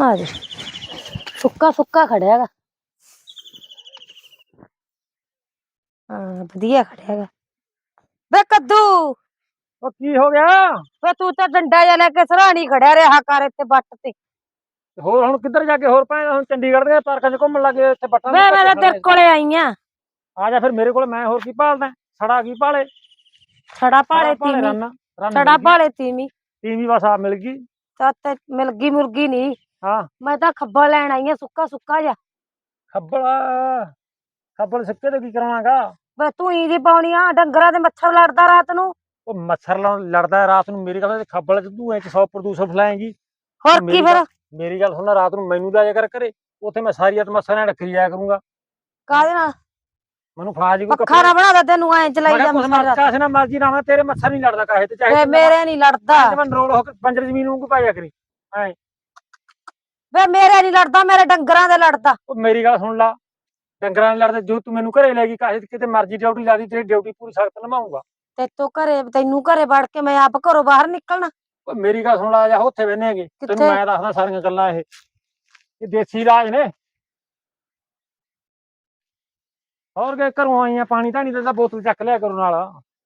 ਆ ਸੁੱਕਾ ਸੁੱਕਾ ਖੜਿਆ ਹੈਗਾ। ਹਾਂ ਵਧੀਆ ਖੜਿਆ ਹੈਗਾ। ਵੇ ਕੱਦੂ! ਉਹ ਕੀ ਹੋ ਗਿਆ? ਵੇ ਤੂੰ ਤਾਂ ਡੰਡਾ ਜਿਹਾ ਲੈ ਕੇ ਸਰਾਣੀ ਖੜਿਆ ਰਿਹਾ ਕਰ ਇੱਥੇ ਬੱਟ ਤੇ। ਹੋਰ ਹੁਣ ਕਿੱਧਰ ਜਾ ਕੇ ਹੋਰ ਪਾਏ ਹੁਣ ਚੰਡੀਗੜ੍ਹ ਦੇ ਪਾਰਕਾਂ 'ਚ ਘੁੰਮਣ ਲੱਗੇ ਇੱਥੇ ਬੱਟਾਂ ਵੇ ਮੈਂ ਤਾਂ ਤੇਰੇ ਕੋਲੇ ਆਈ ਆ। ਆ ਜਾ ਫਿਰ ਮੇਰੇ ਕੋਲ ਮੈਂ ਹੋਰ ਕੀ ਭਾਲਦਾ? ਸੜਾ ਕੀ ਭਾਲੇ? ਛੜਾ ਭਾਲੇ ਤੀਵੀਂ। ਛੜਾ ਭਾਲੇ ਤੀਵੀਂ। ਤੀਵੀਂ ਬਸ ਆ ਮਿਲ ਗਈ। ਤਾਂ ਤੇ ਮਿਲ ਗਈ ਮੁਰਗੀ ਨਹੀਂ ਹਾਂ। ਮੈਂ ਤਾਂ ਖੱਬਲ ਲੈਣ ਆਈ ਆ ਸੁੱਕਾ ਸੁੱਕਾ ਜਿਹਾ। ਖੱਬਲ ਖੱਬਲ ਸਿੱਕੇ ਤੇ ਕੀ ਕਰਾਵਾਂਗਾ ਵੇ ਤੂੰ ਹੀ ਦੀ ਪਾਉਣੀ ਆ ਡੰਗਰਾਂ ਦੇ ਮੱਛਰ ਲੜਦਾ ਰਾਤ ਨੂੰ। ਉਹ ਮੱਛਰ ਲੜ- ਲੜਦਾ ਰਾਤ ਨੂੰ ਮੇਰੀ ਗੱਲ ਖੱਬਲ ਚ ਤੂੰ ਐ 100 ਪ੍ਰਦੂਸ਼ਣ ਫਲਾਏਂਗੀ? ਹੋਰ ਕੀ ਫਿਰ? ਮੇਰੀ ਗੱਲ ਸੁਣ ਲੈ ਰਾਤ ਨੂੰ ਮੈਨੂੰ ਲੈ ਜਾ ਕਰ ਘਰੇ ਉੱਥੇ ਮੈਂ ਸਾਰੀ ਰਾਤ ਮੱਛਰ ਨਾਲ ਰੱਖੀ ਜਾਇਆ ਕਰੂੰਗਾ। ਕਾਹਦੇ ਨਾਲ? ਮੈਨੂੰ ਫੜਾ ਜੀ ਕੋਈ ਪੱਖਾ ਨਾ ਬਣਾ ਦੇ ਤੈਨੂੰ ਐ ਚਲਾਈ ਜਾ ਮੱਛਰ ਕਾਸੇ ਨਾਲ ਮਰਜ਼ੀ ਨਾ ਮੈਂ ਤੇਰੇ ਮੱਛਰ ਨਹੀਂ ਲੜਦਾ ਕਾਹੇ ਤੇ ਚਾਹੇ ਤੂੰ ਮੇਰੇ ਨਹੀਂ ਲੜਦਾ। ਮੈਂ ਰੋਲ ਹੋ ਕੇ ਪੰਜਰ ਜ਼ਮੀਨ ਨੂੰ ਪਾਇਆ ਕਰੀ। ਵੇ ਮੇਰੇ ਨਹੀਂ ਲੜਦਾ ਮੇਰੇ ਡੰਗਰਾਂ ਦੇ ਲੜਦਾ। ਉਹ ਮੇਰੀ ਗੱਲ ਸੁਣ ਲਾ। ਡੰਗਰਾਂ ਨਾਲ ਲੜਦੇ ਜੋ ਤੂੰ ਮੈਨੂੰ ਘਰੇ ਲੈ ਗਈ ਕਾਹੇ ਕਿਤੇ ਮਰਜ਼ੀ ਡਿਊਟੀ ਲਾ ਦੀ ਤੇਰੀ ਡਿਊਟੀ ਪੂਰੀ ਸਖਤ ਨਿਭਾਉਂਗਾ ਤੇ ਤੂੰ ਘਰੇ ਤੈਨੂੰ ਘਰੇ ਵੜ ਕੇ ਮੈਂ ਆਪ ਘਰੋਂ ਬਾਹਰ ਨਿਕਲਣਾ। ਉਹ ਮੇਰੀ ਗੱਲ ਸੁਣ ਲਾ ਜਾ ਉੱਥੇ ਬਹਿਨੇ ਹੈਗੇ। ਤੈਨੂੰ? ਮੈਂ ਦੱਸਦਾ ਸਾਰੀਆਂ ਗੱਲਾਂ ਇਹ। ਇਹ ਦੇਸੀ ਇਲਾਜ ਨੇ। ਹੋਰ ਕੇ ਘਰੋਂ ਆਈਆਂ ਪਾਣੀ ਤਾਂ ਨਹੀਂ ਦਿੰਦਾ ਬੋਤਲ ਚੱਕ ਲਿਆ ਕਰੋ ਨਾਲ।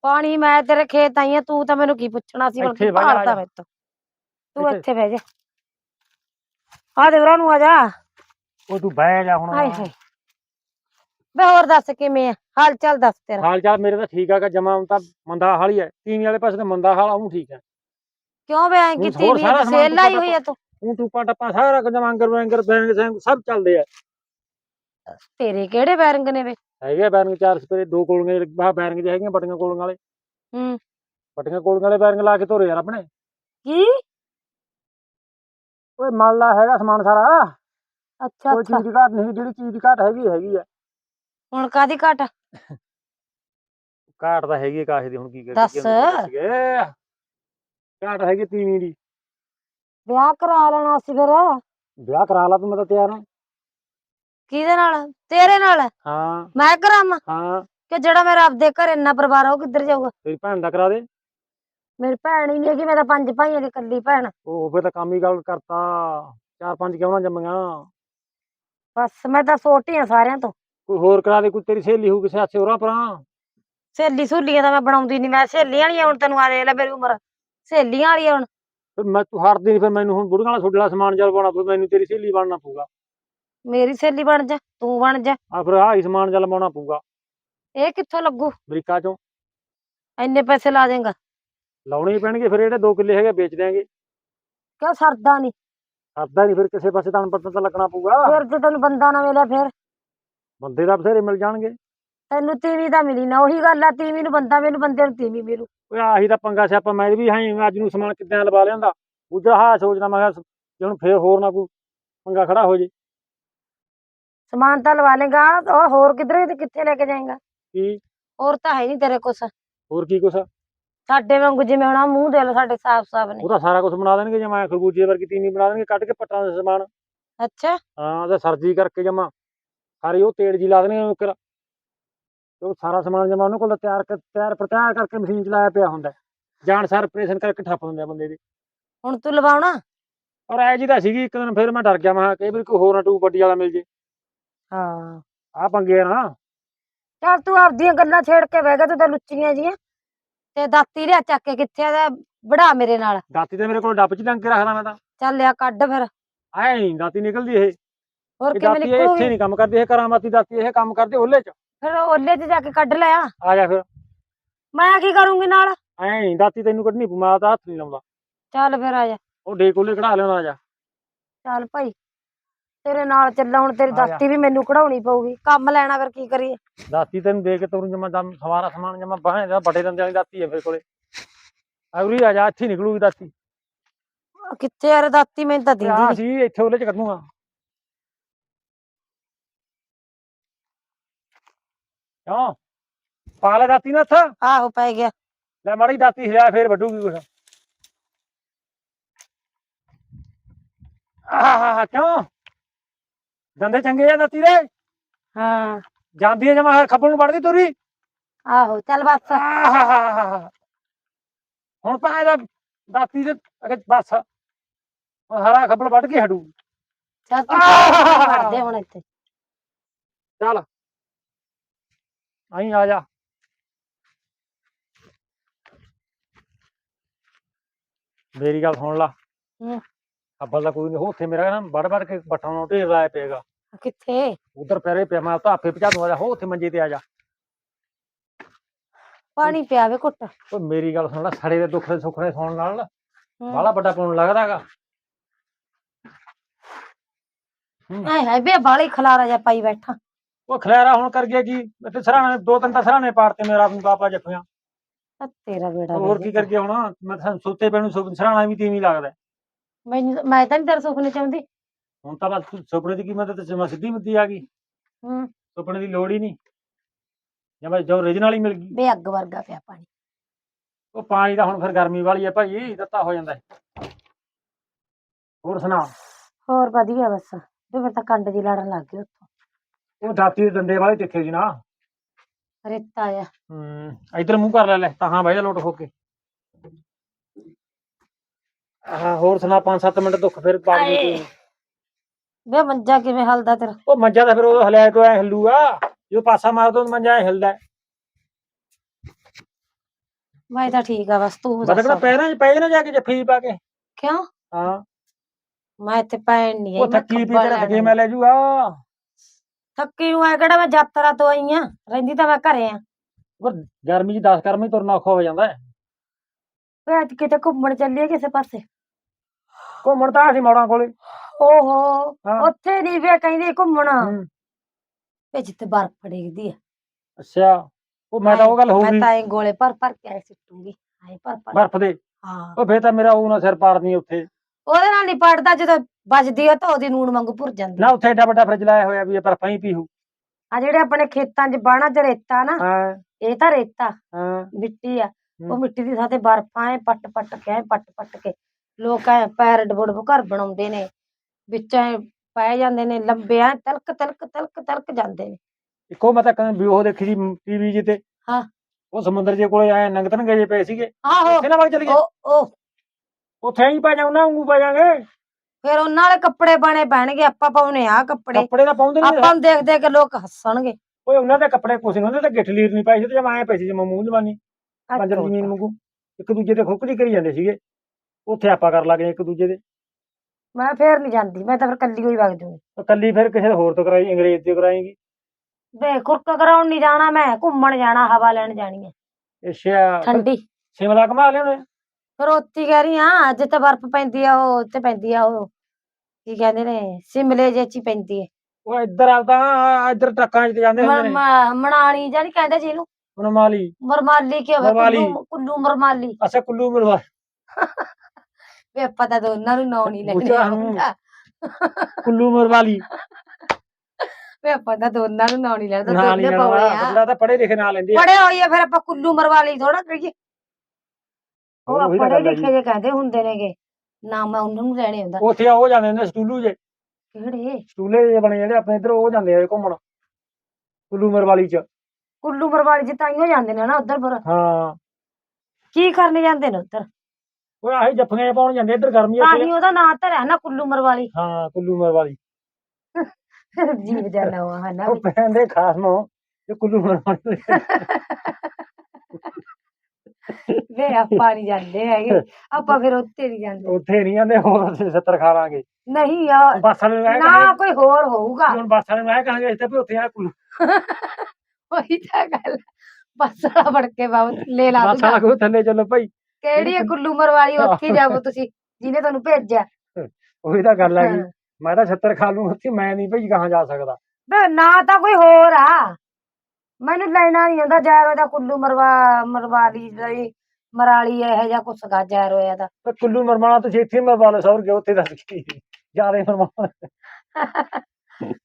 ਪਾਣੀ ਮੈਂ ਤੇਰੇ ਖੇਤ ਆਈ ਆ ਤੂੰ ਤਾਂ ਮੈਨੂੰ ਕੀ ਪੁੱਛਣਾ ਸੀ ਹੁਣ ਇੱਥੇ ਕੀ ਬਹਿ ਜਾ, ਆ ਭਾਲਦਾ। ਮੇਰੇ ਤੋਂ। ਇੱਥੇ ਬਹਿ ਜਾ। ਆ ਦੇ ਉਰਾਂ ਨੂੰ ਆ ਜਾ। ਉਹ ਤੂੰ ਬਹਿ ਜਾ ਹੁਣ। ਹਾਏ ਹਾਏ। ਵੇ ਹੋਰ ਦੱਸ ਕਿਵੇਂ ਆ? ਹਾਲ ਚਾਲ ਦੱਸ ਤੇਰਾ। ਹਾਲ ਚਾਲ ਮੇਰੇ ਤਾਂ ਠੀਕ ਆਗਾ ਜਮਾ ਹੁਣ ਤਾਂ ਮੰਦਾ ਹਾਲ ਹੀ ਹੈ ਤੀਵੀਂ ਵਾਲੇ ਪਾਸੇ ਤਾਂ ਮੰਦਾ ਹਾਲ ਆਉਂ ਠੀਕ ਹੈ ਕਿਉਂ ਵੇ ਐਂ ਹੁਣ ਕੀਤੀ ਹੋਰ ਵੀ ਸਾਰਾ ਸਮਾਨ ਸੇਲ ਲਾਈ ਹੋਈ ਆ ਤੂੰ। ਤੂੰ ਟੂਪਾ ਟੱਪਾ ਸਾਰਾ ਕੁਝ ਵਾਂਗਰ ਵਾਂਗਰ ਬੈਂਗ ਸੈਂਗ ਸਭ ਚੱਲਦੇ ਆ। ਤੇਰੇ ਕਿਹੜੇ ਬੈਰੰਗ ਨੇ ਵੇ ਹੈਗੇ ਬੈਰਿੰਗ ਚਾਰ ਸਪਰੇ ਦੋ ਕੋਲੀਆਂ ਬਾਹ ਬੈਰਿੰਗ ਜਿਹੇ ਹੈਗੀਆਂ ਬਟੀਆਂ ਕੋਲੀਆਂ ਵਾਲੇ। ਹੂੰ। ਬਟੀਆਂ ਕੋਲੀਆਂ ਵਾਲੇ ਬੈਰਿੰਗ ਲਾ ਕੇ ਧੋਰੇ ਯਾਰ ਆਪਣੇ। ਕੀ? ਓਏ ਮੰਨ ਲਾ ਹੈਗਾ ਸਮਾਨ ਸਾਰਾ। ਅੱਛਾ ਕੋਈ ਅੱਛਾ। ਚੀਜ਼ ਦੀ ਘਾਟ ਨਹੀਂ ਜਿਹੜੀ ਚੀਜ਼ ਦੀ ਘਾਟ ਹੈਗੀ ਹੈਗੀ ਆ। ਹੁਣ ਕਾਦੀ ਘਟ? ਘਾਟ ਤਾਂ ਹੈਗੀ ਕਾਹੇ ਦੀ ਹੁਣ ਕੀ ਕਰੀਏ ਦੱਸ। ਘਾਟ ਹੈਗੀ ਤੀਵੀਂ ਦੀ। ਵਿਆਹ ਕਰਾ ਲੈਣਾ ਸੀ ਫਿਰ। ਵਿਆਹ ਕਰਾ ਲਾ ਤੂੰ ਮੈਂ ਤਾਂ ਤਿਆਰ ਹਾਂ ਕਿਹਦੇ ਨਾਲ? ਤੇਰੇ ਨਾਲ? ਹਾਂ। ਮੈਂ ਕਰਾਵਾਂ? ਹਾਂ। ਕਿ ਜਿਹੜਾ ਮੇਰਾ ਆਪਦੇ ਘਰ ਇੰਨਾ ਪਰਿਵਾਰ ਆ ਉਹ ਕਿੱਧਰ ਜਾਊਗਾ? ਤੇਰੀ ਭੈਣ ਦਾ ਕਰਾ ਦੇ। ਮੇਰੀ ਭੈਣ ਹੀ ਨਹੀਂ ਹੈਗੀ ਮੈਂ ਤਾਂ ਪੰਜ ਭਾਈਆਂ ਦੀ ਇਕੱਲੀ ਭੈਣ। ਉਹ ਫਿਰ ਤਾਂ ਕੰਮ ਹੀ ਗੱਲ ਕਰਤਾ ਚਾਰ ਪੰਜ ਕਿਉਂ ਨਾ ਜੰਮੀਆਂ? ਬਸ ਮੈਂ ਤਾਂ ਛੋਟੀ ਆ ਸਾਰਿਆਂ ਤੋਂ। ਕੋਈ ਹੋਰ ਕਰਾ ਦੇ ਕੋਈ ਤੇਰੀ ਸਹੇਲੀ ਹੋਊ ਕਿਸੇ ਆਸੇ ਹੋਰਾਂ ਪਰਾਂ? ਸਹੇਲੀ ਸੁਹਲੀਆਂ ਤਾਂ ਮੈਂ ਬਣਾਉਂਦੀ ਨਹੀਂ ਮੈਂ ਸਹੇਲੀਆਂ ਵਾਲੀ ਹੁਣ ਤੈਨੂੰ ਆ ਦੇ ਲੈ ਮੇਰੀ ਉਮਰ। ਸਹੇਲੀਆਂ ਵਾਲੀ ਹੁਣ। ਫਿਰ ਮੈਂ ਤੂੰ ਹਟਦੀ ਨਹੀਂ ਫਿਰ ਮੈਨੂੰ ਹੁਣ ਬੁੜੀਆਂ ਵਾਲਾ ਤੁਹਾਡੇ ਵਾਲਾ ਸਮਾਨ ਜਲ ਪਾਉਣਾ ਪਊ ਮੈਨੂੰ ਤੇਰੀ ਸਹੇਲੀ ਬਣਨਾ ਪਊਗਾ। ਮੇਰੀ ਸਹੇਲੀ ਬਣ ਜਾ ਤੂੰ ਬਣ ਜਾ। ਆ ਫਿਰ ਆਹ ਹੀ ਸਮਾਨ ਜਲ ਪਾਉਣਾ ਪਊਗਾ। ਇਹ ਕਿੱਥੋਂ ਲੱਗੂ? ਅਮਰੀਕਾ ਚੋਂ। ਇੰਨੇ ਪੈਸੇ ਲਾ ਦੇਂਗਾ। ਲਾਉਣੇ ਹੀ ਪੈਣਗੇ ਫਿਰ ਜਿਹੜੇ 2 ਕਿੱਲੇ ਹੈਗੇ ਵੇਚ ਦਿਆਂਗੇ। ਕਿਉਂ ਸਰਦਾ ਨਹੀਂ ਹੱਦਾ ਨਹੀਂ ਫਿਰ ਕਿਸੇ ਪਾਸੇ ਤੁਹਾਨੂੰ ਪਤਾ ਤਾਂ ਲੱਗਣਾ ਪਊਗਾ। ਫਿਰ ਜੇ ਤੈਨੂੰ ਬੰਦਾ ਨਾ ਮਿਲਿਆ ਫਿਰ? ਬੰਦੇ ਦਾ ਬਥੇਰੇ ਮਿਲ ਜਾਣਗੇ। ਤੈਨੂੰ ਤੀਵੀਂ ਦਾ ਮਿਲੀ ਨਾ ਉਹੀ ਗੱਲ ਆ ਤੀਵੀਂ ਨੂੰ ਬੰਦਾ ਮਿਲੂ ਬੰਦੇ ਨੂੰ ਤੀਵੀਂ ਮਿਲੂ। ਓਏ ਆਹੀ ਤਾਂ ਪੰਗਾ ਸਿਆਪਾ ਮੈਂ ਵੀ ਹਾਂ ਅੱਜ ਨੂੰ ਸਮਾਨ ਕਿੱਦਾਂ ਲਵਾ ਲਿਆਂਦਾ। ਉਜਾ ਹਾਂ ਸੋਚਦਾ ਮੈਂ ਕਿਹਾ ਜੇ ਹੁਣ ਫੇਰ ਹੋਰ ਨਾ ਕੋਈ ਪੰਗਾ ਖੜਾ ਹੋ ਜੇ। ਸਮਾਨ ਤਾਂ ਲਵਾ ਲੇਗਾ ਉਹ ਹੋਰ ਕਿਧਰੇ ਤੇ ਕਿੱਥੇ ਲੈ ਕੇ ਜਾਏਗਾ? ਕੀ? ਹੋਰ ਤਾਂ ਹੈ ਨਹੀਂ ਤੇਰੇ ਕੁਛ ਹੋਰ ਕੀ ਕੁਛ ਸਾਡੇ ਵਾਂਗੂ ਜਿਵੇਂ ਹੁਣ ਆਹ ਮੂੰਹ ਦੇ ਲੋ ਸਾਡੇ ਸਾਫ਼ ਸਾਫ਼ ਨੇ। ਉਹ ਤਾਂ ਸਾਰਾ ਕੁਝ ਬਣਾ ਦੇਣਗੇ ਜੇ ਮੈਂ ਖਰਬੂਜੇ ਵਰਗੀ ਤੀਵੀਂ ਬਣਾ ਦੇਣਗੇ ਕੱਢ ਕੇ ਪੱਟਾਂ ਦਾ ਸਮਾਨ। ਅੱਛਾ। ਹਾਂ ਉਹਦਾ ਸਰਜੀ ਕਰਕੇ ਜਮਾ। ਸਾਰੀ ਉਹ ਤੇੜ ਜੀ ਲਾ ਦੇਣਗੇ ਉਹ ਕਰ ਉਹ ਸਾਰਾ ਸਮਾਨ ਜਮਾ ਉਹਨਾਂ ਕੋਲ ਤਿਆਰ ਕਰ ਤਿਆਰ ਪਰ ਤਿਆਰ ਕਰਕੇ ਮਸ਼ੀਨ ਚ ਲਾਇਆ ਪਿਆ ਹੁੰਦਾ। ਜਾਣ ਸਾਰ ਆਪਰੇਸ਼ਨ ਕਰਕੇ ਠੱਪ ਹੁੰਦੇ ਆ ਬੰਦੇ ਦੇ। ਹੁਣ ਤੂੰ ਲਵਾਉਣਾ? ਔਰ ਐ ਜੀ ਤਾਂ ਸੀਗੀ ਇੱਕ ਦਿਨ ਫਿਰ ਮੈਂ ਡਰ ਗਿਆ ਮੈਂ ਕਿਹਾ ਕਈ ਵਾਰੀ ਕੋਈ ਹੋਰ ਨਾ ਟੂ ਵੱਡੀ ਵਾਲਾ ਮਿਲ ਜੇ। ਹਾਂ। ਆਹ ਪੰਗੇ ਆ ਨਾ। ਚੱਲ ਤੂੰ ਆਪਦੀਆਂ ਗੱਲਾਂ ਛੇੜ ਕੇ ਬਹਿ ਗਿਆ ਤੂੰ ਤਾਂ ਲੁੱਚੀਆਂ ਜੀਆਂ। ਤੇ ਦਾਤੀ ਲਿਆ ਚੱਕ ਕੇ ਕਿੱਥੇ ਆ ਬੜਾ ਮੇਰੇ ਨਾਲ। ਦਾਤੀ ਤੇ ਮੇਰੇ ਕੋਲ ਡੱਬ ਚ ਲੰਗ ਕੇ ਰੱਖਦਾ ਮੈਂ ਤਾਂ। ਚੱਲ ਲਿਆ ਕੱਢ ਫਿਰ। ਐ ਨਹੀਂ ਦਾਤੀ ਨਿਕਲਦੀ ਇਹ। ਹੋਰ ਕਿਵੇਂ ਦਾਤੀ ਇਹ ਇੱਥੇ ਨਿਕਲੂਗੀ ਨਹੀਂ ਕੰਮ ਕਰਦੀ ਇਹ ਕਰਾਮਾਤੀ ਦਾਤੀ ਇਹ ਕੰਮ ਕਰਦੀ ਓਲੇ ਚ। ਫਿਰ ਓਲੇ 'ਚ ਜਾ ਕੇ ਕੱਢ ਲਿਆ। ਆ ਜਾ ਫਿਰ। ਮੈਂ ਕੀ ਕਰੂੰਗੀ ਨਾਲ? ਐ ਨਹੀਂ ਦਾਤੀ ਤੈਨੂੰ ਕੱਢਣੀ ਪੂ ਮੈਂ ਤਾਂ ਹੱਥ ਨਹੀਂ ਲਾਉਂਦਾ। ਚੱਲ ਫਿਰ ਆ ਜਾ। ਉਹ ਡੇ ਕੋਲੇ ਕਢਾ ਲਿਆਉਣਾ ਆ ਜਾ। ਚੱਲ ਭਾਈ। ਤੇਰੇ ਨਾਲ ਚੱਲਾਂ ਹੁਣ ਤੇਰੀ ਆ ਜਾ। ਦਾਤੀ ਵੀ ਮੈਨੂੰ ਕਢਾਉਣੀ ਪਊਗੀ। ਕੰਮ ਲੈਣਾ ਫਿਰ ਕੀ ਕਰੀਏ? ਦਾਤੀ ਤੈਨੂੰ ਦੇ ਕੇ ਤੁਰਨ ਜਮਾ ਦਮ ਸਵਾਰਾ ਸਮਾਨ ਜਮਾ ਬਾਹਾਂ ਦਾ ਬੜੇ ਦੰਦਿਆਂ ਦੀ ਦਾਤੀ ਹੈ ਮੇਰੇ ਕੋਲੇ। ਅਗਰੀ ਆ ਜਾ ਇੱਥੇ ਨਿਕਲੂਗੀ ਦਾਤੀ। ਕਿੱਥੇ ਯਾਰ ਦਾਤੀ ਮੈਨੂੰ ਤਾਂ ਆ ਦਿੰਦੀ। ਸੀ ਇੱਥੇ ਉਹਲੇ ਚ ਕੱਢੂਗਾ। ਕਿਉਂ? ਪਾ ਲੈ ਦਾਤੀ ਨਾ ਹੱਥ। ਆਹੋ ਪੈ ਗਿਆ। ਲੈ ਮਾੜੀ ਦਾਤੀ ਹਿਲਿਆ ਫੇਰ ਵੱਡੂਗੀ ਕੁਛ। ਆਹ ਕਿਉਂ? ਦੰਦੇ ਚੰਗੇ ਆ ਦਾਤੀ ਦੇ? ਹਾਂ। ਜਾਂਦੀ ਹੈ ਜਮਾ ਖੱਬਲ ਨੂੰ ਵੜਦੀ ਤੁਰੀ? ਆਹੋ ਚੱਲ ਬਸ। ਆਹਾਹਾਹਾ। ਹੁਣ ਤਾਂ ਇਹਦਾ ਦਾਤੀ ਦੇ ਅਗੇ ਬਸ। ਹੁਣ ਹਰਾ ਖੱਬਲ ਵੱਢ ਕੇ ਹਟੂ। ਚੱਲ ਤੂੰ ਆਹ! ਵੜਦੇ ਹੁਣ ਇੱਥੇ। ਚੱਲ। ਆਈ ਆ ਜਾ। ਮੇਰੀ ਗੱਲ ਸੁਣ ਲਾ। ਹੂੰ। ਅੱਬਲ ਦਾ ਕੋਈ ਨਹੀਂ ਉੱਥੇ ਮੇਰਾ ਨਾ ਵੜ ਵੜ ਕੇ ਬੱਠਾ ਨੂੰ ਢੇਰ ਲਾਇਆ ਪਏਗਾ। ਕਿੱਥੇ? ਉਧਰ ਪੈਰੇ ਪਿਆ ਮੈਂ ਤਾਂ ਆਪੇ ਪਚਾ ਦੂੰਗਾ ਹੋ ਉੱਥੇ ਮੰਜੇ ਤੇ ਆ ਜਾ। ਪਾਣੀ ਪਿਆਵੇ ਘੁੱਟ। ਓ ਮੇਰੀ ਗੱਲ ਸੁਣ ਲੈ ਸੜੇ ਦੇ ਦੁੱਖ ਦੇ ਸੁੱਖ ਦੇ ਸੁਣਨ ਨਾਲ ਹੂੰ। ਬਾਹਲਾ ਵੱਡਾ ਪੁੰਨ ਲੱਗਦਾਗਾ ਹਾਏ ਹਾਏ ਬੇ ਬਾਲੀ ਖਲਾਰਾ ਜਾ ਪਾਈ ਬੈਠਾ। ਉਹ ਖਲੈਰਾ ਹੁਣ ਕਰ ਗਿਆ ਕੀ ਇੱਥੇ ਸਰਾਣੇ ਦੋ ਤਿੰਨ ਤਾਂ ਸਰਾਣੇ ਪਾੜਤੇ ਮੇਰਾ ਆਪਣੀ ਬਾਪਾ ਜੱਫੀਆਂ। ਤੇਰਾ ਬੇੜਾ ਹੋਰ ਕੀ ਕਰ ਗਿਆ ਹੁਣ? ਮੈਂ ਤਾਂ ਸੁੱਤੇ ਪੈ ਨੂੰ ਸਰਾਣਾ ਵੀ ਤੀਵੀਂ ਲੱਗਦਾ। ਮੈਨੂੰ ਮੈਂ ਤਾਂ ਨਹੀਂ ਤੇਰੇ ਸੁਪਨੇ ਚਾਹੁੰਦੀ। ਹੁਣ ਤਾਂ ਬਸ ਸੁਪਨੇ ਦੀ ਕੀਮਤ ਤੇ ਮੈਂ ਸਿੱਧੀ ਮੁੱਦੀ ਆ ਗਈ। ਹੂੰ। ਸੁਪਨੇ ਦੀ ਲੋੜ ਹੀ ਨਹੀਂ। ਜਾਂ ਮੈਂ ਜੋ ਰੀਜਨਲ ਹੀ ਮਿਲ ਗਈ। ਬੇ ਅੱਗ ਵਰਗਾ ਪਿਆ ਪਾਣੀ। ਉਹ ਪਾਣੀ ਦਾ ਹੁਣ ਫਿਰ ਗਰਮੀ ਵਾਲੀ ਹੈ ਭਾਈ ਦਿੱਤਾ ਹੋ ਜਾਂਦਾ। ਹੈ। ਹੋਰ ਸੁਣਾ। ਹੋਰ ਵਧੀਆ ਬਸ। ਬੇ ਮੈਂ ਤਾਂ ਕੰਡ ਜੀ ਲੜਨ ਲੱਗ ਗਈ ਉੱਥੋਂ। ਉਹ ਦਾਤੀ ਦੇ ਦੰਦੇ ਵਾਲੇ ਤਿੱਖੇ ਜੀ ਨਾ। ਰੇਤਾ ਆ। ਹੂੰ ਇਧਰ ਮੂੰਹ ਕਰ ਲੈ ਲੈ ਤਾਂ ਹਾਂ ਬਾਈ ਲੋਟ ਹੋ ਕੇ। ਆਹ ਹੋਰ ਸੁਣਾ 5-7 ਮਿੰਟ ਦੁੱਖ ਫਿਰ ਪਾ ਆਏ। ਤੂੰ। ਬੇ ਮੰਜਾ ਕਿਵੇਂ ਹਲਦਾ ਤੇਰਾ? ਉਹ ਮੰਜਾ ਤਾਂ ਫਿਰ ਉਹ ਹਲਿਆ ਤੋਂ ਐ ਹਿੱਲੂਗਾ। ਜੋ ਪਾਸਾ ਮਾਰ ਦੋ ਮੰਜਾ ਐ ਹਿੱਲਦਾ। ਹੈ। ਮੈਂ ਤਾਂ ਠੀਕ ਆ ਬਸ ਤੂੰ ਦੱਸ। ਪੈਰਾਂ 'ਚ ਪੈ ਨਾ ਜਾ ਕੇ ਜੱਫੀ ਪਾ ਕੇ। ਕਿਉਂ? ਹਾਂ। ਮੈਂ ਇੱਥੇ ਪੈਣ ਨਹੀਂ ਉਹ ਥੱਕੀ ਪੀ ਤੇ ਰੱਖ ਕੇ ਮੈਂ ਲੈ ਜੂਗਾ ਥੱਕੀ ਨੂੰ ਐ ਕਿਹੜਾ ਮੈਂ ਯਾਤਰਾ ਤੋਂ ਆਈ ਆ? ਰਹਿੰਦੀ ਤਾਂ ਮੈਂ ਘਰੇ ਆ। ਪਰ ਗਰਮੀ 'ਚ 10 ਕਰਮੀ ਤੁਰਨਾ ਔਖਾ ਹੋ ਜਾਂਦਾ। ਹੈ ਵੇ ਅੱਜ ਕਿਤੇ ਘੁੰਮਣ ਚੱਲੀਏ ਕਿਸੇ ਪਾਸੇ। ਘੁੰਮਣ ਤਾਂ ਅਸੀਂ ਮੋੜਾਂ ਕੋਲੇ। ਓਹੋ। ਉੱਥੇ ਨਹੀਂ ਵੇ ਕਹਿੰਦੀ ਘੁੰਮਣ। ਹੂੰ। ਵੇ ਜਿੱਥੇ ਬਰਫ਼ ਡਿੱਗਦੀ ਆ। ਅੱਛਾ ਉਹ ਮੈਂ ਤਾਂ ਉਹ ਗੱਲ ਮੈਂ ਹੋਊਗੀ। ਤਾਂ ਇਹ ਗੋਲੇ ਭਰ ਭਰ ਕੇ ਐ ਸਿੱਟੂਗੀ। ਐ ਭਰ ਭਰ। ਬਰਫ਼ ਦੇ? ਹਾਂ। ਉਹ ਫੇਰ ਤਾਂ ਮੇਰਾ ਉਹ ਨਾ ਸਿਰ ਪਾੜਨੀ ਉੱਥੇ। ਉਹਦੇ ਨਾਲ ਨਹੀਂ ਪੜਦਾ ਜਦੋਂ ਵੱਜਦੀ ਆ ਤਾਂ ਉਹਦੀ ਨੂਣ ਵਾਂਗੂ ਭੁਰ ਜਾਂਦੀ। ਨਾ ਉੱਥੇ ਏਡਾ ਵੱਡਾ ਫਰਿੱਜ ਲਾਇਆ ਹੋਇਆ ਵੀ ਇਹ ਬਰਫ਼ਾਂ ਹੀ ਪੀਹੂ। ਆ ਜਿਹੜੇ ਆਪਣੇ ਖੇਤਾਂ 'ਚ ਬਾਣਾ ਚ ਰੇਤਾ ਨਾ ਹਾਂ। ਇਹ ਤਾਂ ਰੇਤਾ। ਹਾਂ। ਮਿੱਟੀ ਆ। ਉਹ ਹੂੰ। ਮਿੱਟੀ ਦੀ ਥਾਂ ਤੇ ਬਰਫਾਂ ਐ ਪੱਟ ਪੱਟ ਕੇ ਐ ਪੱਟ ਪੱਟ ਕੇ। ਲੋਕ ਐ ਪੈਰ ਡਬੜ ਘਰ ਬਣਾਉਂਦੇ ਨੇ ਵਿੱਚ ਐ ਪੈ ਜਾਂਦੇ ਨੇ ਲੰਬੇ ਐ ਤਲਕ ਤਲਕ ਤਲਕ ਤਲਕ ਜਾਂਦੇ ਨੇ। ਇੱਕੋ ਮੈਂ ਤਾਂ ਵੀ ਉਹ ਦੇਖੀ ਸੀ ਟੀਵੀ ਜੀ ਤੇ ਹਾਂ। ਉਹ ਸਮੁੰਦਰ ਜੇ ਕੋਲੇ ਆਏ ਨੰਗਤਨ ਗਏ ਪਏ ਸੀਗੇ ਆਹੋ। ਉੱਥੇ ਨਾ ਵਗ ਚਲੇ ਗਏ ਉਹ ਉਹ। ਉੱਥੇ ਹੀ ਪੈ ਜਾਉਣਾ ਵਾਂਗੂ ਪੈ ਜਾਗੇ ਫਿਰ ਉਹਨਾਂ ਵਾਲੇ ਕੱਪੜੇ ਬਣੇ ਪੈਣਗੇ ਆਪਾਂ ਪਾਉਣੇ ਆ ਕੱਪੜੇ। ਕੱਪੜੇ ਤਾਂ ਪਾਉਂਦੇ ਨਹੀਂ ਆਪਾਂ ਨੂੰ ਦੇਖ ਦੇਖ ਕੇ ਲੋਕ ਹੱਸਣਗੇ। ਓਏ ਉਹਨਾਂ ਦੇ ਕੱਪੜੇ ਕੁਛ ਨਹੀਂ ਉਹਦੇ ਤਾਂ ਗਿੱਠ ਲੀਰ ਨਹੀਂ ਪਾਈ ਸੀ ਤੇ ਜਮਾਏ ਪਏ ਸੀ ਜਮਾ ਮੂੰਹ ਜਵਾਨੀ ਪੰਜਰ ਜ਼ਮੀਨ ਵਾਂਗੂ। ਇੱਕ ਦੂਜੇ ਤੇ ਖੁੱਕਰੀ ਕਰੀ ਜਾਂਦੇ ਸੀਗੇ। ਉੱਥੇ ਆਪਾਂ ਕਰ ਲੱਗੇ ਇੱਕ ਦੂਜੇ ਦੇ। ਮੈਂ ਫੇਰ ਨਹੀਂ ਜਾਂਦੀ ਮੈਂ ਤਾਂ ਫਿਰ ਕੱਲੀ ਹੋਈ ਵਗ ਜੂਗੀ। ਉਹ ਕੱਲੀ ਫਿਰ ਕਿਸੇ ਹੋਰ ਤੋਂ ਕਰਾਈ ਅੰਗਰੇਜ਼ ਤੋਂ ਕਰਾਏਗੀ। ਵੇ ਕੁਰਕ ਕਰਾਉਣ ਨਹੀਂ ਜਾਣਾ ਮੈਂ ਘੁੰਮਣ ਜਾਣਾ ਹਵਾ ਲੈਣ ਜਾਣੀ ਹੈ ਅੱਛਾ ਠੰਡੀ। ਸ਼ਿਮਲਾ ਘਮਾ ਲਿਆਉਣੇ ਫਿਰ ਉੱਥੇ ਕਹਿ ਰਹੀ ਆ ਜਿੱਥੇ ਬਰਫ਼ ਪੈਂਦੀ ਆ ਉਹ ਉੱਥੇ ਪੈਂਦੀ ਆ ਉਹ ਕੀ ਕਹਿੰਦੇ ਨੇ ਸਿਮਲੇ ਜਿਹੇ ਚ ਹੀ ਪੈਂਦੀ ਹੈ ਉਹ ਇੱਧਰ ਆਉਂਦਾ ਇੱਧਰ ਟਰੱਕਾਂ 'ਚ ਤੇ ਜਾਂਦੇ ਹੁੰਦੇ ਨੇ। ਮਨਾਲੀ ਜਾਨੀ ਕਹਿੰਦੇ ਜੀ ਇਹਨੂੰ ਮਨਮਾਲੀ ਮਰਮਾਲੀ ਕੀ ਹੋਵੇ ਮਰਮਾਲੀ। ਕੁੱਲੂ ਕੁੱਲੂ ਮਰਮਾਲੀ। ਅੱਛਾ ਕੁੱਲੂ ਮਰਵਾ ਵੇ ਪਤਾ ਦੋਨਾਂ ਨੂੰ ਨਾਂ ਨਹੀਂ ਲੈਣੇ ਬੁੱਝਾ ਨੂੰ। ਕੁੱਲੂ ਮਰਵਾਲੀ ਵੇ ਪਤਾ ਦੋਨਾਂ ਨੂੰ ਨਾਂ ਨਹੀਂ ਲੈਣਾ ਨਾਲ ਹੀ ਦੋਨੇ ਪੌੜੇ ਆ। ਬੰਦਾ ਤਾਂ ਪੜੇ ਲਿਖੇ ਨਾਲ ਲੈਂਦੇ ਪੜੇ ਹੋਈ ਆ ਫਿਰ ਆਪਾਂ ਕੁੱਲੂ ਮਰਵਾਲੀ ਥੋੜਾ ਕਰੀਏ ਉਹ ਉਹੀ ਤਾਂ ਪੜੇ ਗੱਲ ਜੀ। ਲਿਖੇ ਜੇ। ਕਹਿੰਦੇ ਹੁੰਦੇ ਨੇਗੇ ਨਾ ਮੈਂ ਉਹਨਾਂ ਨੂੰ ਲੈਣੇ ਹੁੰਦਾ। ਉੱਥੇ ਆ ਉਹ ਜਾਂਦੇ ਨੇ ਸਟੂਲੂ ਜੇ। ਕਿਹੜੇ? ਸਟੂਲੇ ਜੇ ਬਣੇ ਜਿਹੜੇ ਆਪਣੇ ਇੱਧਰ ਉਹ ਜਾਂਦੇ ਆ ਘੁੰਮਣ। ਕੁੱਲੂ ਮਰਵਾਲੀ 'ਚ। ਕੁੱਲੂ ਮਰਵਾਲੀ ਚ ਤਾਈਓ ਜਾਂਦੇ ਨੇ ਨਾ ਉਧਰ ਫਿਰ। ਹਾਂ। ਕੀ ਕਰਨ ਜਾਂਦੇ ਨੇ ਉਧਰ? ਉਹ ਆਹੀ ਜੱਫੀਆਂ ਜਿਹੀਆਂ ਪਾਉਣ ਜਾਂਦੇ ਇੱਧਰ ਗਰਮੀ ਤਾਂ ਉੱਥੇ ਹੀ ਉਹਦਾ ਨਾਂ ਧਰਿਆ ਨਾ ਕੁੱਲੂ ਮਰਵਾਲੀ ਹਾਂ ਕੁੱਲੂ ਮਰਵਾਲੀ ਜੀਵ ਜਾਨਾ ਉਹ ਹਨਾ ਉਹ ਪੈਂਦੇ ਖਾਸ ਨੂੰ ਇਹ ਕੁੱਲੂ ਮਰਵਾਲੀ ਵੇ ਆਪਾਂ ਨਹੀਂ ਜਾਂਦੇ ਹੈਗੇ। ਆਪਾਂ ਫਿਰ ਉੱਤੇ ਨਹੀਂ ਜਾਂਦੇ। ਉੱਥੇ ਨਹੀਂ ਜਾਂਦੇ ਹੋਰ ਅਸੀਂ 70 ਖਾ ਲਾਂਗੇ। ਨਹੀਂ ਯਾਰ ਬੱਸ ਵਾਲੇ ਨੂੰ ਨਾ ਕਹਾਂਗੇ ਕੋਈ ਹੋਰ ਹੋਊਗਾ। ਹੁਣ ਬੱਸ ਵਾਲੇ ਨੂੰ ਇਹ ਕਹਾਂਗੇ ਤੇ ਵੀ ਉੱਥੇ ਆ ਕੁੱਲੂ। ਉਹੀ ਤਾਂ ਗੱਲ। ਬੱਸ ਵਾਲਾ ਫੜ ਕੇ ਬਾਬੂ ਲੈ ਲਾ ਬੱਸ ਵਾਲਾ ਕੋ ਥੱਲੇ ਚੱਲੋ ਭਾਈ। ਕਿਹੜੀ ਹੈ ਕੁੱਲੂ ਮਰਵਾਲੀ ਉੱਥੇ ਜਾਵੋ ਤੁਸੀਂ ਜਿਹਨੇ ਤੁਹਾਨੂੰ ਭੇਜਿਆ। ਉਹੀ ਤਾਂ ਗੱਲ ਹੈਗੀ। ਹਾਂ। ਮੈਂ ਤਾਂ 70 ਖਾ ਲੂੰ ਉੱਥੇ ਮੈਂ ਨਹੀਂ ਭਾਈ ਕਹਾਂ ਜਾ ਸਕਦਾ। ਨਾ ਤਾਂ ਕੋਈ ਹੋਰ ਆ। ਮੈਨੂੰ ਲੈਣਾ ਨਹੀਂ ਆਉਂਦਾ ਜੈਰੋ ਦਾ ਕੁੱਲੂ ਮਰਵਾ ਮਰਵਾਲੀ ਲਈ ਮਰਾਲੀ ਇਹੋ ਜਿਹਾ ਕੁਛ ਗਾ ਜੈਰੋ ਦਾ ਤੇ। ਕੁੱਲੂ ਮਰਵਾਣਾ ਤੁਸੀਂ ਇੱਥੇ ਮਰਵਾ ਲਓ ਸੌਰ ਕੇ ਉੱਥੇ ਦੱਸ ਕੀ। ਜ਼ਿਆਦਾ ਮਰਵਾਣਾ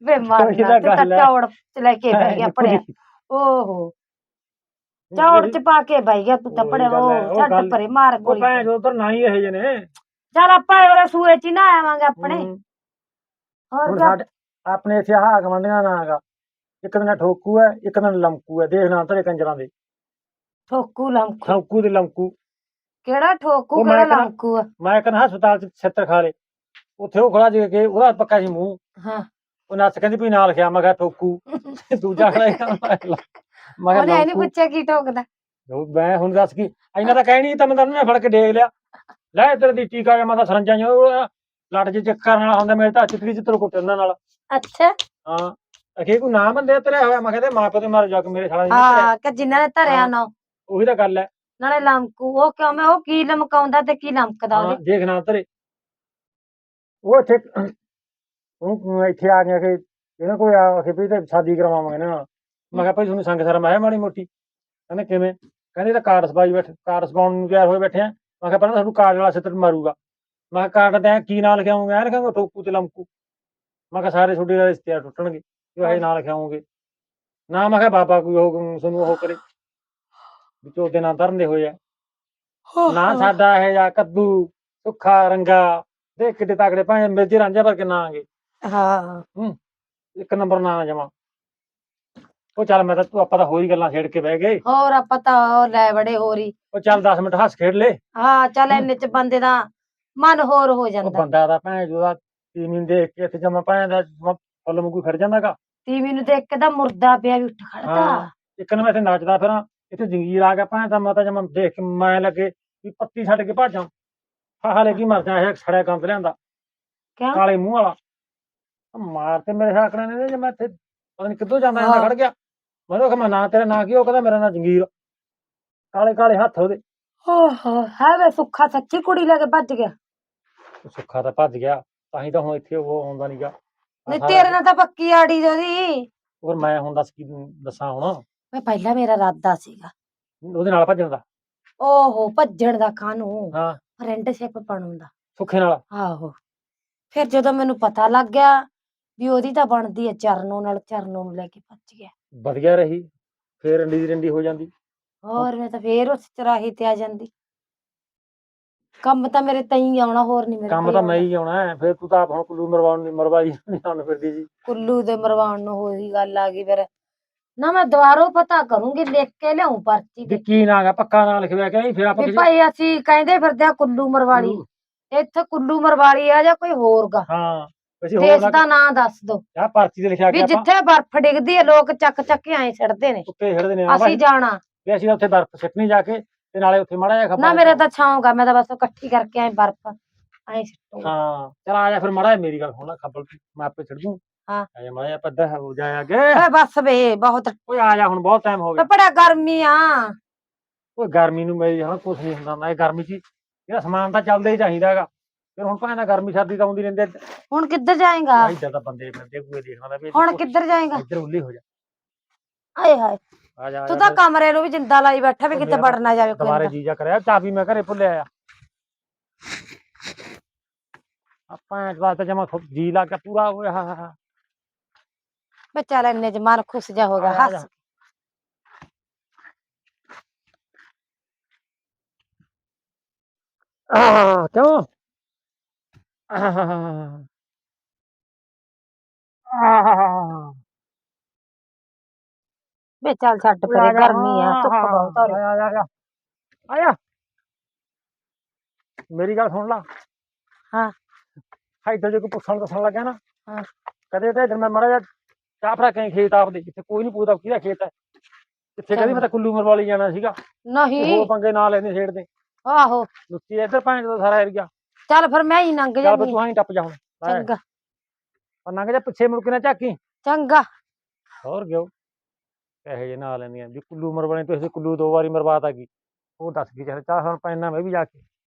ਵੇ ਮਾਰਨਾ ਤਾਂ ਹੈ। ਚੌੜ ਚ ਲੈ ਕੇ ਬਹਿ ਗਿਆ ਪੜਿਆ ਓਹੋ। ਚੌੜ ਚ ਪਾ ਕੇ ਬਹਿ ਗਿਆ ਤੂੰ ਤਾਂ ਉਹੀ ਪੜਿਆ ਗੱਲ ਹੈ, ਉਹ ਉਹ ਛੱਡ ਪਰੇ ਮਾਰ ਉਹ ਗੋਲੀ। ਭੈਣ ਉਧਰ ਨਾ ਹੀ ਇਹ ਜੇ ਨੇ। ਚੱਲ ਆਪਾਂ ਉਹਰੇ ਸੂਏ ਚ ਹੀ ਨਾ ਆਵਾਂਗੇ ਆਪਣੇ। ਹੋਰ ਹੁਣ ਕਿਆ? ਸਾਡੇ ਆਪਣੇ ਇੱਥੇ ਆਹ ਗਵੰਡੀਆਂ ਦਾ ਹੈਗਾ ਇੱਕ ਦਿਨ ਠੋਕੂ ਹੈ ਇੱਕ ਦਿਨ ਲੰਕੂ ਹੈ। ਦੇਖ ਨਾ ਤੇਰੇ ਕੰਜਰਾਂ ਦੇ। ਠੋਕੂ ਲੰਕੂ ਠੋਕੂ ਤੇ ਲੰਕੂ ਕਿਹੜਾ ਠੋਕੂ ਉਹ ਮੈਂ ਕਿਹੜਾ ਕਹਿੰਦਾ- ਲੰਕੂ ਆ? ਮੈਂ ਕਹਿੰਦਾ ਹਸਪਤਾਲ ਚ ਛੱਤਰ ਖਾ ਲੇ। ਉੱਥੇ ਉਹ ਖੜਾ ਜਿਹਾ ਕੇ ਉਹਦਾ ਪੱਕਾ ਸੀ ਮੂੰਹ। ਹਾਂ। ਉਹ ਨੱਸ ਕਹਿੰਦੀ ਵੀ ਨਾਲ ਖਿਆ ਮੈਂ ਕਿਹਾ ਠੋਕੂ। ਤੇ ਦੂਜਾ ਖੜਾ ਸੀ, ਮੈਂ ਕਿਹਾ ਉਹਨੇ ਇਹ ਨਹੀਂ ਲੰਕੂ। ਪੁੱਛਿਆ ਕੀ ਠੋਕਦਾ? ਉਹ ਮੈਂ ਹੁਣ ਦੱਸ ਕੀ ਇੰਨਾ ਤਾਂ ਕਹਿਣੀ ਤਾਂ ਮੈਂ ਤਾਂ ਉਹਨੇ ਫੜ ਕੇ ਡੇਗ ਲਿਆ। ਲੈ ਇੱਧਰ ਦੀ ਟੀਕਾ ਜਾਂ ਮੈਂ ਤਾਂ ਸਰੰਜਾਂ ਲੱਟ ਜੇ ਚੱਕ ਕਰਨ ਵਾਲਾ ਹੁੰਦਾ ਮੇਰੇ ਤਾਂ ਚਿੱਤਰੀ ਚਿੱਤਰ ਕੁੱਟ ਉਹਨਾਂ ਨਾਲ। ਅੱਛਾ। ਹਾਂ ਅਖੇ ਕੋਈ ਨਾ ਬੰਦੇ ਤੇਰੇ ਹੋਇਆ ਮੈਂ ਕਹਿੰਦੇ ਮਾਂ ਪਿਓ ਤੇ ਮਾਰ ਜਾ ਕੇ ਮੇਰੇ ਸਾਲਾ ਜੀ ਹਾਂ ਕਿ ਜਿਨ੍ਹਾਂ ਨੇ ਧਰਿਆ ਹਾਂ। ਨਾ। ਉਹੀ ਤਾਂ ਗੱਲ ਹੈ। ਨਾਲੇ ਲਮਕੂ ਉਹ ਕਿਉਂ ਮੈਂ ਉਹ ਕੀ ਲਮਕਾਉਂਦਾ ਤੇ ਕੀ ਲਮਕਦਾ ਹਾਂ, ਉਹਦੇ? ਦੇਖ ਨਾ ਤੇਰੇ ਉਹ ਇੱਥੇ ਉਹ ਇੱਥੇ ਆ ਗਿਆ ਕਿ ਇਹਨਾਂ ਕੋਈ ਆ ਕੇ ਵੀ ਤੇ ਸ਼ਾਦੀ ਕਰਵਾਵਾਂਗੇ ਨਾ। ਮੈਂ ਕਿਹਾ ਭਾਈ ਤੁਹਾਨੂੰ ਸੰਗ ਸ਼ਰਮ ਆਇਆ ਮਾੜੀ ਮੋਟੀ। ਕਹਿੰਦੇ ਕਿਵੇਂ? ਕਹਿੰਦੇ ਤਾਂ ਕਾਰਡ ਸਪਾਈ ਬੈਠ ਕਾਰਡ ਸਪਾਉਣ ਨੂੰ ਤਿਆਰ ਹੋਏ ਬੈਠੇ ਆ। ਮੈਂ ਕਿਹਾ ਪਹਿਲਾਂ ਤੁਹਾਨੂੰ ਕਾਰਡ ਵਾਲਾ ਛਿੱਤਰ ਮਾਰੂਗਾ। ਮੈਂ ਕਿਹਾ ਕਾਰਡ ਤੇ ਕੀ ਨਾਂ ਲਿਖਾਉਂਗੇ? ਐ ਲਿਖਾਂਗੇ ਠੋਕੂ ਤੇ ਲਮਕੂ। ਮੈਂ ਕਿਹਾ ਸਾਰੇ ਤੁਹਾਡੇ ਦਾ ਇਸ਼ਤਿਹਾਰ ਟੁੱਟਣਗੇ ਜੋ ਇਹ ਨਾਂ ਲਿਖਾਉਂਗੇ। ਨਾ ਮੈਂ ਕਿਹਾ ਬਾਬਾ ਕੋਈ ਉਹ ਤੁਹਾਨੂੰ ਉਹ ਕਰੇ। ਵੀ ਚੋਦੇ ਨਾਂ ਧਰਨ ਦੇ ਹੋਏ ਆ। ਨਾ ਸਾਡਾ ਇਹ ਜਾਂ ਕੱਦੂ ਸੁੱਖਾ ਰੰਗਾ ਦੇਖ ਕਿਤੇ ਤਕੜੇ ਭਾਵੇਂ ਮਿਰਜੇ ਰਾਂਝਾ ਵਰਗੇ ਨਾਂ ਆਗੇ। ਹਾਂ ਇੱਕ ਨੰਬਰ ਨਾਂ ਜਮਾ। ਉਹ ਚੱਲ ਮੈਂ ਤਾਂ ਤੂੰ ਆਪਾਂ ਤਾਂ ਹੋਰ ਹੀ ਗੱਲਾਂ ਛੇੜ ਕੇ ਬਹਿ ਗਏ। ਹੋਰ ਆਪਾਂ ਤਾਂ ਉਹ ਲੈ ਬੜੇ ਹੋਰੀ ਉਹ ਚੱਲ 10 ਮਿੰਟ ਹੱਸ ਖੇਡ ਲੈ। ਹਾਂ ਚੱਲ ਇੰਨੇ ਚ ਬੰਦੇ ਦਾ ਮਨ ਹੋਰ ਹੋ ਉਹ ਜਾਂਦਾ। ਬੰਦਾ ਦਾ ਭੈਣ ਜਿਹਦਾ ਟੀਮਿੰਗ ਦੇਖ ਕੇ ਇੱਥੇ ਜਮਾ ਭੈਣ ਦਾ ਜਮਾਂ ਫੁੱਲ ਮੁਕੂ ਫਿਰ ਜਾਂਦਾਗਾ ਟੀਵੀ ਨੂੰ ਦੇਖ ਕੇ ਤਾਂ ਮੁਰਦਾ ਪਿਆ ਵੀ ਉੱਠ ਖੜਦਾ ਹਾਂ। ਇੱਕ ਨੂੰ ਮੈਂ ਇੱਥੇ ਨੱਚਦਾ ਫਿਰਾਂ ਇੱਥੇ ਜੰਗੀਰ ਆ ਗਿਆ ਭੈਣ ਦਾ ਮੈਂ ਤਾਂ ਜਮਾ ਦੇਖ ਕੇ ਮੈਂ ਲੱਗੇ ਵੀ ਪੱਤੀ ਛੱਡ ਕੇ ਭੱਜਾਂ ਹਾਲੇ ਕੀ ਮਰ ਜਾ ਇਹ ਸੜਿਆ ਕੰਦ ਲਿਆਂਦਾ। ਕਿਉਂ ਕਾਲੇ ਮੂੰਹ ਵਾਲਾ। ਉਹ ਮਾਰ ਤੇ ਮੇਰੇ ਹਾਕਣੇ ਨੇ ਜੇ ਮੈਂ ਇੱਥੇ ਪਤਾ ਨਹੀਂ ਕਿੱਦੋਂ ਜਾਂਦਾ ਜਾਂਦਾ ਹਾਂ। ਖੜ ਗਿਆ। ਮੈਂ ਤਾਂ ਮੈਂ ਨਾਂ ਤੇਰਾ ਨਾਂ ਕੀ ਉਹ ਕਹਿੰਦਾ ਮੇਰਾ ਨਾਂ ਜੰਗੀਰ ਕਾਲੇ ਕਾਲੇ ਹੱਥ ਉਹਦੇ। ਓਹੋ ਹੈ ਵੇ ਸੁੱਖਾ ਸੱਚੀ ਕੁੜੀ ਲੈ ਕੇ ਭੱਜ ਗਿਆ। ਉਹ ਸੁੱਖਾ ਤਾਂ ਭੱਜ ਗਿਆ ਤਾਂ ਹੀ ਤਾਂ ਹੁਣ ਇੱਥੇ ਉਹ ਆਉਂਦਾ ਨਹੀਂਗਾ ਨਹੀਂ ਤੇਰੇ ਨਾਲ ਤਾਂ ਪੱਕੀ ਆੜੀ ਉਹਦੀ ਹੋਰ ਮੈਂ ਹੁਣ ਦੱਸ ਕੀ ਦੱਸਾਂ ਹੁਣ। ਮੈਂ ਪਹਿਲਾਂ ਮੇਰਾ ਇਰਾਦਾ ਸੀਗਾ। ਉਹਦੇ ਨਾਲ ਭੱਜਣ ਦਾ? ਓਹੋ ਭੱਜਣ ਦਾ ਕਾਹਨੂੰ? ਹਾਂ। ਫਰੈਂਡਸ਼ਿਪ ਬਣਨ ਦਾ। ਸੁੱਖੇ ਨਾਲ? ਆਹੋ। ਫਿਰ ਜਦੋਂ ਮੈਨੂੰ ਪਤਾ ਲੱਗ ਗਿਆ ਵੀ ਉਹਦੀ ਤਾਂ ਬਣਦੀ ਹੈ ਚਰਨੋਂ ਨਾਲ ਚਰਨੋਂ ਨੂੰ ਲੈ ਕੇ ਭੱਜ ਗਿਆ। ਵਧੀਆ ਰਹੀ ਫੇਰ ਰੰਡੀ ਦੀ ਰੰਡੀ ਹੋ ਜਾਂਦੀ। ਹੋਰ ਮੈਂ ਤਾਂ ਫੇਰ ਉਸ ਚਰਾਹੀ ਤੇ ਆ ਜਾਂਦੀ। ਕੰਮ ਤਾਂ ਮੇਰੇ ਤਈ ਆਉਣਾ ਹੋਰ ਨਹੀਂ ਮੇਰੇ ਕੰਮ ਤਾਂ ਮੈਂ। ਹੀ ਆਉਣਾ ਹੈ ਫੇਰ ਤੂੰ ਤਾਂ ਆਪ ਹੁਣ ਕੁੱਲੂ ਮਰਵਾਉਣ ਦੀ ਮਰਵਾਈ ਨਹੀਂ ਆਉਣ ਫਿਰਦੀ ਜੀ ਕੁੱਲੂ ਦੇ ਮਰਵਾਉਣ ਨੂੰ ਹੋਈ ਗੱਲ ਆ ਗਈ ਫਿਰ। ਨਾ ਮੈਂ ਦੁਬਾਰੋਂ ਪਤਾ ਕਰੂੰਗੀ ਲਿਖ ਕੇ ਲਿਆਉਂ ਪਰਚੀ ਵੀ ਤੇ ਕੀ ਨਾਂ ਗਾ ਪੱਕਾ ਨਾਂ ਲਿਖਿਆ ਕਿ ਨਹੀਂ? ਫਿਰ ਆਪਾਂ ਵੀ ਕਿਸੇ- ਭਾਈ ਅਸੀਂ ਕਹਿੰਦੇ ਫਿਰਦੇ ਆ ਕੁੱਲੂ ਮਰਵਾਲੀ। ਇੱਥੇ ਕੁੱਲੂ ਮਰਵਾਲੀ ਆ ਜਾਂ ਕੋਈ ਹੋਰ ਗਾ? ਹਾਂ। ਵੈਸੇ ਹੋਰ ਦੇਸ਼ ਦਾ ਨਾਂ ਦੱਸ ਦੋ ਆ ਪਰਚੀ ਤੇ ਲਿਖਿਆ ਵੀ ਕਿ ਆਪਾਂ ਜਿੱਥੇ ਬਰਫ਼ ਡਿੱਗਦੀ ਹੈ ਲੋਕ ਚੱਕ ਚੱਕ ਕੇ ਐਂ ਛੱਡਦੇ ਨੇ। ਉੱਤੇ ਛੱਡਦੇ ਨੇ ਅਸੀਂ ਜਾਣਾ। ਵੀ ਅਸੀਂ ਉੱਥੇ ਬਰਫ਼ ਸਿੱਟਣੀ ਜਾ ਕੇ ਤੇ ਨਾਲੇ ਉੱਥੇ ਮਾੜਾ ਜਿਹਾ ਖੱਪਾ ਨਾ ਮੇਰਾ ਤਾਂ ਛਾਉਂਗ ਮੈਂ ਤਾਂ ਬਸ ਇਕੱਠੀ ਕਰਕੇ ਐਂ ਬਰਫ਼ ਐਂ ਸਿੱਟੂਗਾ ਹਾਂ ਚਲ ਆ ਜਾ ਫਿਰ ਮਾੜਾ ਜਿਹਾ ਮੇਰੀ ਗੱਲ ਸੁਣ ਲੈ ਖੱਬਲ ਮੈਂ ਆਪੇ ਛੱਡ ਦੂੰ। ਹਾਂ। ਆ ਜਾ ਮਾੜਾ ਜਿਹਾ ਪੱਦਾ ਹੋ ਜਾਇਆ ਅੱਗੇ ਓਏ ਬਸ ਵੇ ਬਹੁਤ ਓਏ ਆ ਜਾ ਹੁਣ ਬਹੁਤ ਟਾਈਮ ਹੋ ਗਿਆ। ਬੜਾ ਗਰਮੀ ਆ। ਓਏ ਗਰਮੀ ਨੂੰ ਮੇਰੀ ਹਾਂ ਕੁਛ ਨਹੀਂ ਹੁੰਦਾ ਨਾ ਇਹ ਗਰਮੀ ਚ ਹੀ- ਇਹਦਾ ਸਮਾਨ ਤਾਂ ਚੱਲਦਾ ਹੀ ਚਾਹੀਦਾ ਹੈਗਾ। ਫਿਰ ਹੁਣ ਭਾਵੇਂ ਗਰਮੀ ਸਰਦੀ ਤਾਂ ਆਉਂਦੀ ਰਹਿੰਦੀ ਹੁਣ ਕਿੱਧਰ ਜਾਏਗਾ? ਇੱਧਰ ਤਾਂ ਬੰਦੇ ਫਿਰਦੇ ਕੋਈ ਦੇਖਣਾ ਦਾ ਵੀ ਹੁਣ ਕਿੱਧਰ ਜਾਏਗਾ? ਇੱਧਰ ਉੱਲੀ ਹੋ ਜਾ। ਆਏ ਹਾਏ। ਆ ਜਾ ਆ ਤੂੰ ਜਾ ਤਾਂ ਕਮਰੇ ਨੂੰ ਵੀ ਜਿੰਦਾ ਲਾਈ ਬੈਠਾ ਵੀ ਕਿਤੇ ਵੜ ਨਾ ਜਾਵੇ ਕੋਈ ਦੁਬਾਰੇ ਅੰਦਰ। ਜੀਜਾ ਕਰਿਆ ਚਾਬੀ ਮੈਂ ਘਰੇ ਭੁੱਲਿਆ ਆ ਆਪਾਂ ਇਸ ਵਾਰ ਤਾਂ ਜਮਾ ਜੀ ਲਾ ਕੇ ਪੂਰਾ ਹੋਇਆ ਹਾ ਹਾ ਹਾ। ਮੈਂ ਚੱਲ ਇੰਨੇ ਚ ਮਨ ਖੁਸ਼ ਜਾ ਹੋਗਾ ਆ ਜਾ, ਹੱਸ। ਆਹ ਕਿਉਂ? ਆਹ ਆਹ ਵੇ ਚੱਲ ਛੱਡ ਪਰੇ ਗਰਮੀ ਆ ਧੁੱਪ ਬਹੁਤ ਹੋ ਰਹੀ ਆ ਜਾ ਆ ਜਾ। ਆਇਆ। ਮੇਰੀ ਗੱਲ ਸੁਣ ਲਾ। ਹਾਂ। ਇੱਧਰ ਜੇ ਕੋਈ ਪੁੱਛਣ ਦੱਸਣ ਲੱਗਿਆ ਨਾ ਹਾਂ। ਕਦੇ ਤਾਂ ਇੱਧਰ ਮੈਂ ਮੜਾ ਜਾ ਚਾਹ ਫੜਾ ਕੇ ਆਈ ਖੇਤ ਆਪਦੇ ਜਿੱਥੇ ਕੋਈ ਨਹੀਂ ਪੁੱਛਦਾ ਕਿਹਦਾ ਖੇਤ ਹੈ ਕਿੱਥੇ ਕਦੀ ਮੈਂ ਤਾਂ ਕੁੱਲੂ ਮਰਵਾਲੀ ਜਾਣਾ ਸੀਗਾ। ਤੇ ਨਹੀਂ। ਹੋਰ ਪੰਗੇ ਨਾਲ ਲੈਂਦੇ ਛੇੜਦੇ। ਆਹੋ। ਲੁੱਟੀ ਇੱਧਰ ਭਾਂ ਦਾ ਸਾਰਾ ਏਰੀਆ ਚੱਲ ਫਿਰ ਮੈਂ ਹੀ ਲੰਘ ਚੱਲ ਜਾਂਦੀ ਤੂੰ ਆਹੀਂ ਟੱਪ ਜਾ ਹੁਣ ਲੈ। ਚੰਗਾ। ਪਰ ਲੰਘ ਜਾ ਪਿੱਛੇ ਮੁੜ ਕੇ ਨਾ ਝਾਕੀ। ਚੰਗਾ। ਹੋਰ ਗਿਓ ਇਹੋ ਜਿਹੇ ਨਾਲ ਲੈਂਦੀਆਂ। ਵੀ ਕੁੱਲੂ ਮਰਵਾਣੇ ਤੋਂ ਇਸੇ ਕੁੱਲੂ ਦੋ ਵਾਰੀ ਮਰਵਾਤ ਗਈ ਉਹ ਦੱਸ ਗਈ ਚਾਹ ਹੁਣ ਪੈਣਾ ਮੈਂ ਵੀ ਜਾ ਕੇ।